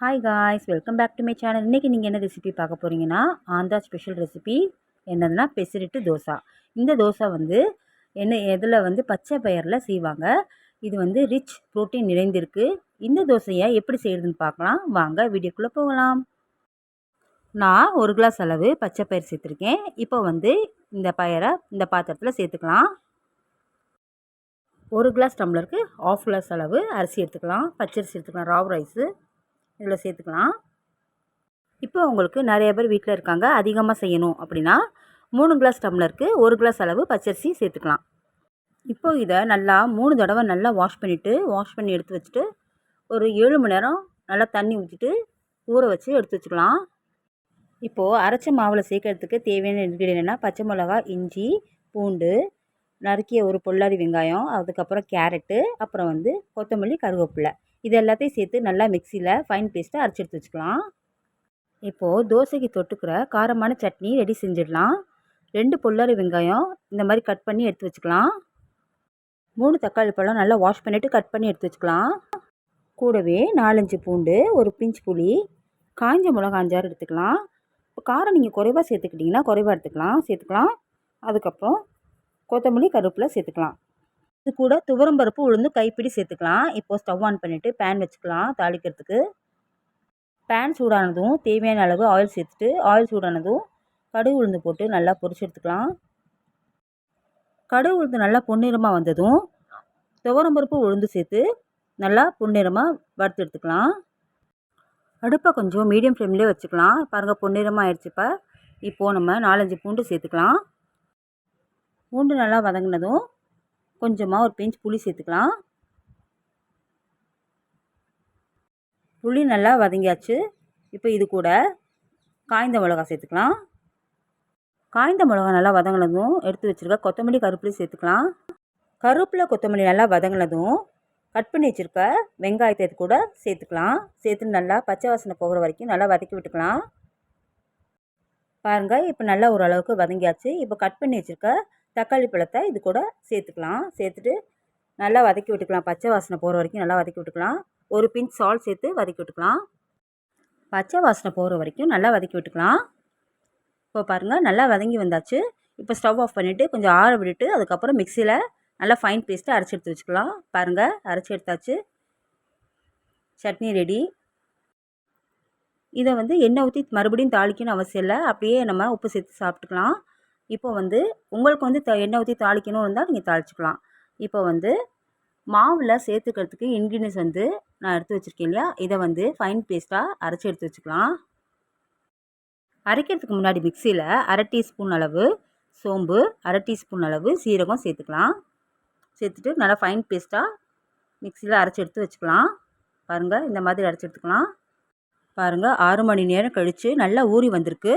Hi guys welcome back to my channel இன்றைக்கி நீங்கள் என்ன ரெசிபி பார்க்க போகிறீங்கன்னா ஆந்திரா ஸ்பெஷல் ரெசிபி என்னதுன்னா பெசரிட்டு தோசை. இந்த தோசை வந்து என்ன எதில் வந்து பச்சை பயிரில் செய்வாங்க. இது வந்து ரிச் ப்ரோட்டீன் நிறைந்திருக்கு. இந்த தோசையை எப்படி செய்கிறதுன்னு பார்க்கலாம். வாங்க வீடியோக்குள்ளே போகலாம். நான் ஒரு கிளாஸ் அளவு பச்சை பயிர் சேர்த்துருக்கேன். இப்போ வந்து இந்த பயிரை இந்த பாத்திரத்தில் சேர்த்துக்கலாம். ஒரு கிளாஸ் டம்ளருக்கு ஆஃப் கிளாஸ் அளவு அரிசி எடுத்துக்கலாம். பச்சரிசி எடுத்துக்கலாம் ராவ் ரைஸு இதில் சேர்த்துக்கலாம். இப்போ உங்களுக்கு நிறைய பேர் வீட்டில் இருக்காங்க அதிகமாக செய்யணும் அப்படின்னா மூணு கிளாஸ் டம்ளருக்கு ஒரு கிளாஸ் அளவு பச்சரிசி சேர்த்துக்கலாம். இப்போ இதை நல்லா மூணு தடவை நல்லா வாஷ் பண்ணிவிட்டு வாஷ் பண்ணி எடுத்து வச்சுட்டு ஒரு ஏழு மணி நேரம் நல்லா தண்ணி ஊற்றிட்டு ஊற வச்சு எடுத்து வச்சுக்கலாம். இப்போது அரைச்ச மாவில் சேர்க்கறதுக்கு தேவையான இன்க்ரீடியன் என்னென்னா பச்சை மிளகா இஞ்சி பூண்டு நறுக்கிய ஒரு பொள்ளாரி வெங்காயம் அதுக்கப்புறம் கேரட்டு அப்புறம் வந்து கொத்தமல்லி கருவேப்பிலை. இது எல்லாத்தையும் சேர்த்து நல்லா மிக்சியில் ஃபைன் பேஸ்ட்டாக அரைச்சி எடுத்து வச்சுக்கலாம். இப்போது தோசைக்கு தொட்டுக்கிற காரமான சட்னி ரெடி செஞ்சிடலாம். ரெண்டு பொள்ளாரி வெங்காயம் இந்த மாதிரி கட் பண்ணி எடுத்து வச்சுக்கலாம். மூணு தக்காளி பழம் நல்லா வாஷ் பண்ணிவிட்டு கட் பண்ணி எடுத்து வச்சுக்கலாம். கூடவே நாலஞ்சு பூண்டு ஒரு பிஞ்ச் புளி காஞ்ச மிளகா அஞ்சாறு எடுத்துக்கலாம். இப்போ காரம் நீங்கள் குறைவாக சேர்த்துக்கிட்டிங்கன்னா குறைவாக எடுத்துக்கலாம். சேர்த்துக்கலாம். அதுக்கப்புறம் கொத்தமல்லி கருவேப்பிலை சேர்த்துக்கலாம். இது கூட துவரம் பருப்பு உளுந்து கைப்பிடி சேர்த்துக்கலாம். இப்போது ஸ்டவ் ஆன் பண்ணிவிட்டு பேன் வச்சுக்கலாம் தாளிக்கிறதுக்கு. பேன் சூடானதும் தேவையான அளவு ஆயில் சேர்த்துட்டு ஆயில் சூடானதும் கடுகு உளுந்து போட்டு நல்லா பொரிச்சு எடுத்துக்கலாம். கடுகு உளுந்து நல்லா பொன்னிறமாக வந்ததும் துவரம் பருப்பு உளுந்து சேர்த்து நல்லா பொன்னிறமாக வறுத்து எடுத்துக்கலாம். அடுப்பை கொஞ்சம் மீடியம் ஃப்ளேம்லேயே வச்சுக்கலாம். பாருங்கள் பொன்னிறமாக ஆயிடுச்சுப்போ இப்போது நம்ம நாலஞ்சு பூண்டு சேர்த்துக்கலாம். பூண்டு நல்லா வதங்கினதும் கொஞ்சமாக ஒரு பிஞ்ச் புளி சேர்த்துக்கலாம். புளி நல்லா வதங்கியாச்சு. இப்போ இது கூட காய்ந்த மிளகா சேர்த்துக்கலாம். காய்ந்த மிளகா நல்லா வதங்கினதும் எடுத்து வச்சுருக்க கொத்தமல்லி கருப்பில் சேர்த்துக்கலாம். கருவேப்பிலை கொத்தமல்லி நல்லா வதங்கினதும் கட் பண்ணி வச்சுருக்க வெங்காயத்தை கூட சேர்த்துக்கலாம். சேர்த்து நல்லா பச்சை வாசனை போகிற வரைக்கும் நல்லா வதக்கி விட்டுக்கலாம். பாருங்கள் இப்போ நல்லா ஓரளவுக்கு வதங்கியாச்சு. இப்போ கட் பண்ணி வச்சுருக்க தக்காளி பழத்தை இது கூட சேர்த்துக்கலாம். சேர்த்துட்டு நல்லா வதக்கி விட்டுக்கலாம். பச்சை வாசனை போகிற வரைக்கும் நல்லா வதக்கி விட்டுக்கலாம். ஒரு பிஞ்ச் சால்ட் சேர்த்து வதக்கி விட்டுக்கலாம். பச்சை வாசனை போகிற வரைக்கும் நல்லா வதக்கி விட்டுக்கலாம். இப்போ பாருங்கள் நல்லா வதங்கி வந்தாச்சு. இப்போ ஸ்டவ் ஆஃப் பண்ணிவிட்டு கொஞ்சம் ஆற விட்டுட்டு அதுக்கப்புறம் மிக்சியில் நல்லா ஃபைன் பேஸ்ட்டு அரைச்சி எடுத்து வச்சுக்கலாம். பாருங்கள் அரைச்சி எடுத்தாச்சு. சட்னி ரெடி இதை வந்து எண்ணெய் ஊற்றி மறுபடியும் தாளிக்கணும்னு அவசியம் இல்லை. அப்படியே நம்ம உப்பு சேர்த்து சாப்பிட்டுக்கலாம். இப்போ வந்து உங்களுக்கு வந்து த எண்ணெய் ஊற்றி தாளிக்கணும் இருந்தால் நீங்கள் தாளிச்சிக்கலாம். இப்போ வந்து மாவில் சேர்த்துக்கிறதுக்கு இன்க்ரீடியன்ஸ் வந்து நான் எடுத்து வச்சுருக்கேன் இல்லையா? இதை வந்து ஃபைன் பேஸ்ட்டாக அரைச்சி எடுத்து வச்சுக்கலாம். அரைக்கிறதுக்கு முன்னாடி மிக்சியில் அரை டீஸ்பூன் அளவு சோம்பு அரை டீஸ்பூன் அளவு சீரகம் சேர்த்துக்கலாம். சேர்த்துட்டு நல்லா ஃபைன் பேஸ்ட்டாக மிக்சியில் அரைச்சி எடுத்து வச்சுக்கலாம். பாருங்கள் இந்த மாதிரி அரைச்சி எடுத்துக்கலாம். பாருங்கள் ஆறு மணி நேரம் கழித்து நல்லா ஊறி வந்திருக்கு.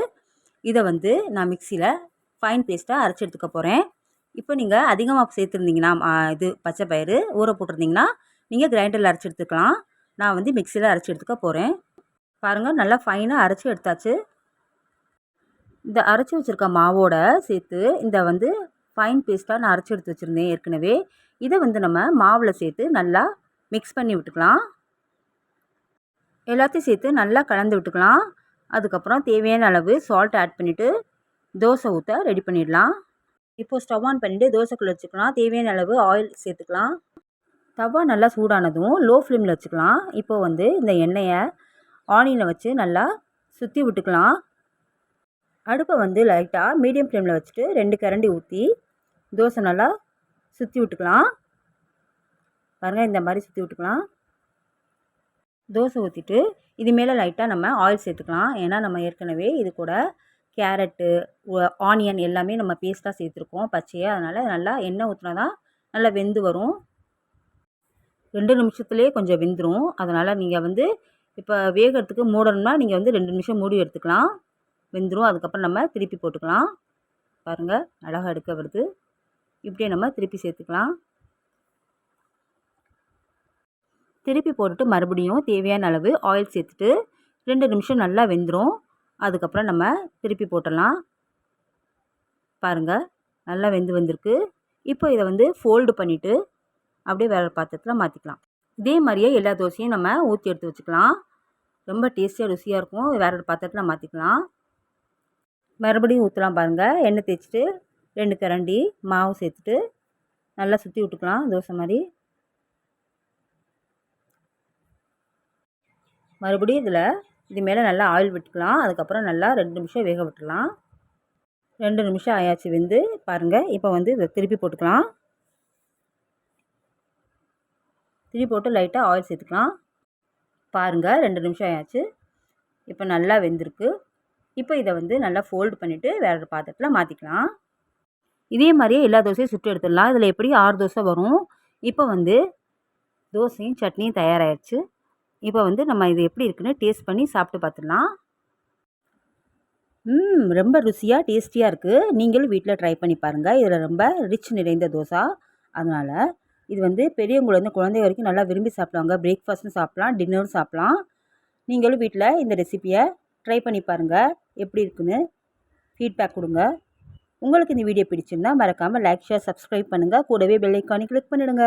இதை வந்து நான் மிக்சியில் ஃபைன் பேஸ்ட்டாக அரைச்சி எடுத்துக்க போகிறேன் இப்போ நீங்கள் அதிகமாக சேர்த்துருந்தீங்கன்னா இது பச்சை பயிறு ஊற போட்டிருந்தீங்கன்னா நீங்கள் கிரைண்டரில் அரைச்சி எடுத்துக்கலாம். நான் வந்து மிக்சியில் அரைச்சி எடுத்துக்க போகிறேன் பாருங்கள் நல்லா ஃபைனாக அரைச்சி எடுத்தாச்சு. இந்த அரைச்சி வச்சுருக்க மாவோட சேர்த்து இந்த வந்து ஃபைன் பேஸ்ட்டாக நான் அரைச்சி எடுத்து வச்சுருந்தேன் ஏற்கனவே. இதை வந்து நம்ம மாவில் சேர்த்து நல்லா மிக்ஸ் பண்ணி விட்டுக்கலாம். எல்லாத்தையும் சேர்த்து நல்லா கலந்து விட்டுக்கலாம். அதுக்கப்புறம் தேவையான அளவு சால்ட் ஆட் பண்ணிவிட்டு தோசை ஊற்ற ரெடி பண்ணிடலாம். இப்போது ஸ்டவ் ஆன் பண்ணிவிட்டு தோசைக்குள்ளே வச்சுக்கலாம். தேவையான அளவு ஆயில் சேர்த்துக்கலாம். தவா நல்லா சூடானதும் லோ ஃப்ளேமில் வச்சுக்கலாம். இப்போது வந்து இந்த எண்ணெயை ஆனியனை வச்சு நல்லா சுற்றி விட்டுக்கலாம். அடுப்பை வந்து லைட்டாக மீடியம் ஃப்ளேமில் வச்சுட்டு ரெண்டு கரண்டி ஊற்றி தோசை நல்லா சுற்றி விட்டுக்கலாம். பாருங்கள் இந்த மாதிரி சுற்றி விட்டுக்கலாம். தோசை ஊற்றிட்டு இது மேலே லைட்டாக நம்ம ஆயில் சேர்த்துக்கலாம். ஏன்னா நம்ம ஏற்கனவே இது கூட கேரட்டு ஆனியன் எல்லாமே நம்ம பேஸ்ட்டாக சேர்த்துருக்கோம் பச்சையாக அதனால் நல்லா எண்ணெய் ஊற்றினா தான் நல்லா வெந்து வரும். ரெண்டு நிமிஷத்துலேயே கொஞ்சம் வெந்துடும் அதனால் நீங்கள் வந்து இப்போ வேகிறதுக்கு மூடணும்னா நீங்கள் வந்து ரெண்டு நிமிஷம் மூடி எடுத்துக்கலாம். வெந்துடும் அதுக்கப்புறம் நம்ம திருப்பி போட்டுக்கலாம். பாருங்கள் அழகாக எடுக்க வருது. இப்படியே நம்ம திருப்பி சேர்த்துக்கலாம். திருப்பி போட்டுட்டு மறுபடியும் தேவையான அளவு ஆயில் சேர்த்துட்டு ரெண்டு நிமிஷம் நல்லா வெந்துடும் அதுக்கப்புறம் நம்ம திருப்பி போட்டுடலாம். பாருங்கள் நல்லா வெந்து வந்திருக்கு. இப்போ இதை வந்து ஃபோல்டு பண்ணிவிட்டு அப்படியே வேறு பாத்திரத்தில் மாற்றிக்கலாம் இதே மாதிரியே எல்லா தோசையும் நம்ம ஊற்றி எடுத்து வச்சுக்கலாம். ரொம்ப டேஸ்டியாக ருசியாக இருக்கும். வேறு ஒரு பாத்திரத்தில் மாற்றிக்கலாம் மறுபடியும் ஊற்றலாம் பாருங்கள் எண்ணெய் தேய்ச்சிட்டு ரெண்டு கரண்டி மாவு சேர்த்துட்டு நல்லா சுற்றி விட்டுக்கலாம். தோசை மாதிரி. மறுபடியும் இதில் இது மேலே நல்லா ஆயில் விட்டுக்கலாம். அதுக்கப்புறம் நல்லா ரெண்டு நிமிஷம் வேக விட்டுக்கலாம் ரெண்டு நிமிஷம் ஆயாச்சு வெந்து. பாருங்கள் இப்போ வந்து இதை திருப்பி போட்டுக்கலாம். திருப்பி போட்டு லைட்டாக ஆயில் சேர்த்துக்கலாம். பாருங்கள் ரெண்டு நிமிஷம் ஆயாச்சு. இப்போ நல்லா வெந்திருக்கு. இப்போ இதை வந்து நல்லா ஃபோல்டு பண்ணிவிட்டு வேறு ஒரு பாத்திரத்தில் மாற்றிக்கலாம் இதே மாதிரியே எல்லா தோசையும் சுட்டு எடுத்துடலாம். இதில் எப்படி ஆறு தோசை வரும்? இப்போ வந்து தோசையும் சட்னியும் தயாராகிடுச்சு இப்போ வந்து நம்ம இது எப்படி இருக்குன்னு டேஸ்ட் பண்ணி சாப்பிட்டு பார்த்துடலாம். ம் ரொம்ப ருசியாக டேஸ்டியாக இருக்குது நீங்களும் வீட்டில் ட்ரை பண்ணி பாருங்கள் இதில் ரொம்ப ரிச் நிறைந்த தோசை. அதனால் இது வந்து பெரியவங்கலேருந்து குழந்தை வரைக்கும் நல்லா விரும்பி சாப்பிடுவாங்க. பிரேக்ஃபாஸ்ட்டும் சாப்பிட்லாம் டின்னரும் சாப்பிட்லாம். நீங்களும் வீட்டில் இந்த ரெசிப்பியை ட்ரை பண்ணி பாருங்கள் எப்படி இருக்குன்னு ஃபீட்பேக் கொடுங்க. உங்களுக்கு இந்த வீடியோ பிடிச்சிருந்தா மறக்காமல் லைக் ஷேர் சப்ஸ்கிரைப் பண்ணுங்கள் கூடவே பெல் கிளிக் பண்ணிவிடுங்க